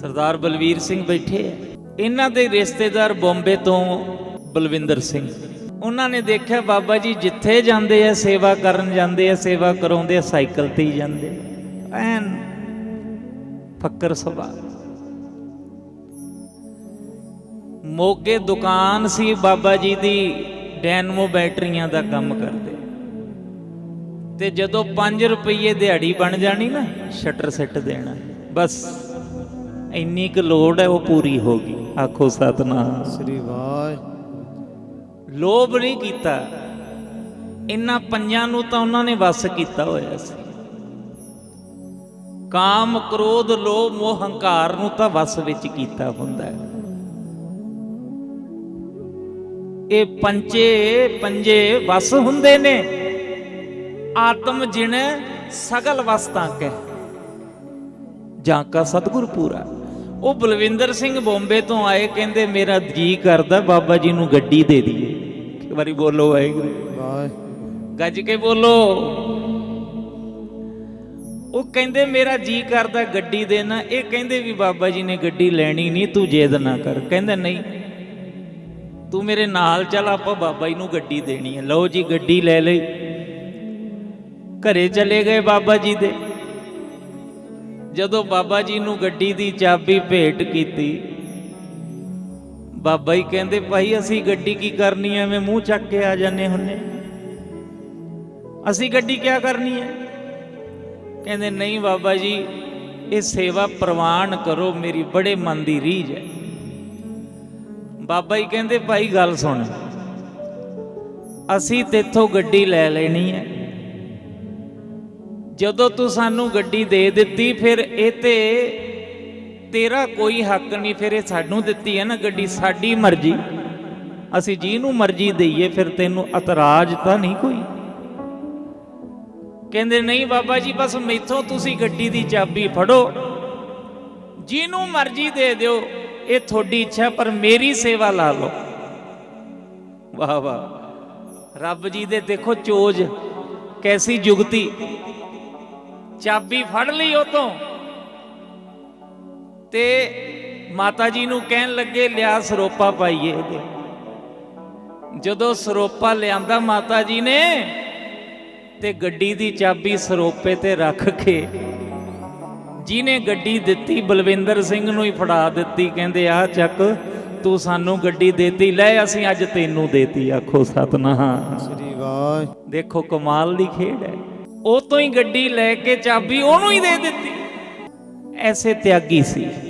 ਸਰਦਾਰ ਬਲਵੀਰ ਸਿੰਘ ਬੈਠੇ ਆ। ਇਹਨਾਂ ਦੇ ਰਿਸ਼ਤੇਦਾਰ ਬੰਬੇ ਤੋਂ ਬਲਵਿੰਦਰ ਸਿੰਘ। ਉਹਨਾਂ ਨੇ ਦੇਖਿਆ, ਬਾਬਾ ਜੀ ਜਿੱਥੇ ਜਾਂਦੇ ਆ, ਸੇਵਾ ਕਰਨ ਜਾਂਦੇ ਆ, ਸੇਵਾ ਕਰਾਉਂਦੇ ਆ, ਸਾਈਕਲ ਤੇ ਹੀ ਜਾਂਦੇ ਐਨ ਫੱਕਰ ਸੁਭਾਅ। ਮੋਗੇ ਦੁਕਾਨ ਸੀ, ਬਾਬਾ ਜੀ ਦੀ ਡੈਨਮੋ ਬੈਟਰੀਆਂ ਦਾ ਕੰਮ ਕਰਦੇ। ਤੇ ਜਦੋਂ 5 ਰੁਪਏ ਦਿਹਾੜੀ ਬਣ ਜਾਣੀ ਨਾ, ਸ਼ਟਰ ਸੈੱਟ ਦੇਣਾ। ਬਸ। ਇੰਨੀ ਕੁ ਲੋੜ ਹੈ ਉਹ ਪੂਰੀ ਹੋ ਗਈ। ਆਖੋ ਸਤਨਾਮ। ਸ੍ਰੀ ਵਾਹਿ ਲੋਭ ਨਹੀਂ ਕੀਤਾ। ਇਨ੍ਹਾਂ ਪੰਜਾਂ ਨੂੰ ਤਾਂ ਉਹਨਾਂ ਨੇ ਵਸ ਕੀਤਾ ਹੋਇਆ ਸੀ। ਕਾਮ ਕ੍ਰੋਧ ਲੋਭ ਮੋਹ ਹੰਕਾਰ ਨੂੰ ਤਾਂ ਵਸ ਵਿੱਚ ਕੀਤਾ ਹੁੰਦਾ ਹੈ। ਇਹ ਪੰਜੇ ਪੰਜੇ ਵਸ ਹੁੰਦੇ ਨੇ। ਆਤਮ ਜਿਣ ਸਗਲ ਵਸਤਾਂ ਕਹਿ। ਜਾਂ ਕਾ ਸਤਿਗੁਰ ਪੂਰਾ। ਉਹ ਬਲਵਿੰਦਰ ਸਿੰਘ ਬੰਬੇ ਤੋਂ ਆਏ ਕਹਿੰਦੇ ਮੇਰਾ ਜੀ ਕਰਦਾ ਬਾਬਾ ਜੀ ਨੂੰ ਗੱਡੀ ਦੇ ਦਈਏ। ਇੱਕ ਵਾਰੀ ਬੋਲੋ ਵਾਹਿਗੁਰੂ। ਵਾਹਿ। ਗੱਜ ਕੇ ਬੋਲੋ। ਉਹ ਕਹਿੰਦੇ ਮੇਰਾ ਜੀ ਕਰਦਾ ਗੱਡੀ ਦੇਣਾ। ਇਹ ਕਹਿੰਦੇ ਵੀ ਬਾਬਾ ਜੀ ਨੇ ਗੱਡੀ ਲੈਣੀ ਨਹੀਂ ਤੂੰ ਜੇਦ ਨਾ ਕਰ। ਕਹਿੰਦੇ ਨਹੀਂ ਤੂੰ ਮੇਰੇ ਨਾਲ ਚੱਲ ਆਪਾਂ ਬਾਬਾ ਜੀ ਨੂੰ ਗੱਡੀ ਦੇਣੀ ਹੈ। ਲਓ ਜੀ ਗੱਡੀ ਲੈ ਲਈ। ਘਰੇ ਚਲੇ ਗਏ ਬਾਬਾ ਜੀ ਦੇ। ਜਦੋਂ ਬਾਬਾ ਜੀ ਨੂੰ ਗੱਡੀ ਦੀ ਚਾਬੀ ਭੇਟ ਕੀਤੀ, ਬਾਬਾ ਜੀ ਕਹਿੰਦੇ, ਭਾਈ, ਅਸੀਂ ਗੱਡੀ ਕੀ ਕਰਨੀ ਐ ਐਵੇਂ ਮੂੰਹ ਚੱਕ ਕੇ ਆ ਜਾਂਦੇ ਹੁੰਨੇ ਅਸੀਂ ਗੱਡੀ ਕਿਆ ਕਰਨੀ ਹੈ ਕਹਿੰਦੇ, ਨਹੀਂ ਬਾਬਾ ਜੀ, ਇਹ ਸੇਵਾ ਪ੍ਰਵਾਨ ਕਰੋ, ਮੇਰੀ ਬੜੇ ਮਨ ਦੀ ਰੀਝ ਹੈ। ਬਾਬਾ ਜੀ ਕਹਿੰਦੇ, ਭਾਈ, ਗੱਲ ਸੁਣ। ਅਸੀਂ ਤੇਥੋਂ ਗੱਡੀ ਲੈ ਲੈਣੀ ਹੈ। ਜਦੋਂ ਤੂੰ ਸਾਨੂੰ ਗੱਡੀ ਦੇ ਦਿੱਤੀ, ਫਿਰ ਇਹ ਤੇ ਤੇਰਾ ਕੋਈ ਹੱਕ ਨਹੀਂ, ਫਿਰ ਇਹ ਸਾਨੂੰ ਦਿੱਤੀ ਹੈ ਨਾ ਗੱਡੀ, ਸਾਡੀ ਮਰਜ਼ੀ। ਅਸੀਂ ਜਿਹਨੂੰ ਮਰਜ਼ੀ ਦਈਏ, ਫਿਰ ਤੈਨੂੰ ਇਤਰਾਜ਼ ਤਾਂ ਨਹੀਂ ਕੋਈ। ਕਹਿੰਦੇ, ਨਹੀਂ ਬਾਬਾ ਜੀ, ਬਸ ਮੈਥੋਂ ਤੁਸੀਂ ਗੱਡੀ ਦੀ ਚਾਬੀ ਫੜੋ। ਜਿਹਨੂੰ ਮਰਜ਼ੀ ਦੇ ਦਿਓ, ਇਹ ਤੁਹਾਡੀ ਇੱਛਾ ਪਰ ਮੇਰੀ ਸੇਵਾ ਲਾ ਲਓ। ਵਾਹ ਵਾਹ। ਰੱਬ ਜੀ ਦੇ ਦੇਖੋ ਚੋਜ, ਕੈਸੀ ਜੁਗਤੀ। ਚਾਬੀ ਫੜ ਲਈ ਉਹ ਤੋਂ ਤੇ ਮਾਤਾ ਜੀ ਨੂੰ ਕਹਿਣ ਲੱਗੇ ਲਿਆ ਸਰੋਪਾ ਪਾਈਏ ਇਹਦੇ। ਜਦੋਂ ਸਰੋਪਾ ਲਿਆਂਦਾ ਮਾਤਾ ਜੀ ਨੇ ਤੇ ਗੱਡੀ ਦੀ ਚਾਬੀ ਸਰੋਪੇ ਤੇ ਰੱਖ ਕੇ ਜਿਹਨੇ ਗੱਡੀ ਦਿੱਤੀ ਬਲਵਿੰਦਰ ਸਿੰਘ ਨੂੰ ਹੀ ਫੜਾ ਦਿੱਤੀ ਕਹਿੰਦੇ ਆ ਚੱਕ ਤੂੰ ਸਾਨੂੰ ਗੱਡੀ ਦੇਤੀ ਲੈ ਅਸੀਂ ਅੱਜ ਤੈਨੂੰ ਦੇਤੀ। ਆਖੋ ਸਤਨਾਮ। ਸ੍ਰੀ ਵਾਹਿ ਦੇਖੋ ਕਮਾਲ ਦੀ ਖੇਡ ਹੈ। ਉਹ ਤੋਂ ਹੀ ਗੱਡੀ ਲੈ ਕੇ ਚਾਬੀ ਉਹਨੂੰ ਹੀ ਦੇ ਦਿੱਤੀ। ਐਸੇ ਤਿਆਗੀ ਸੀ।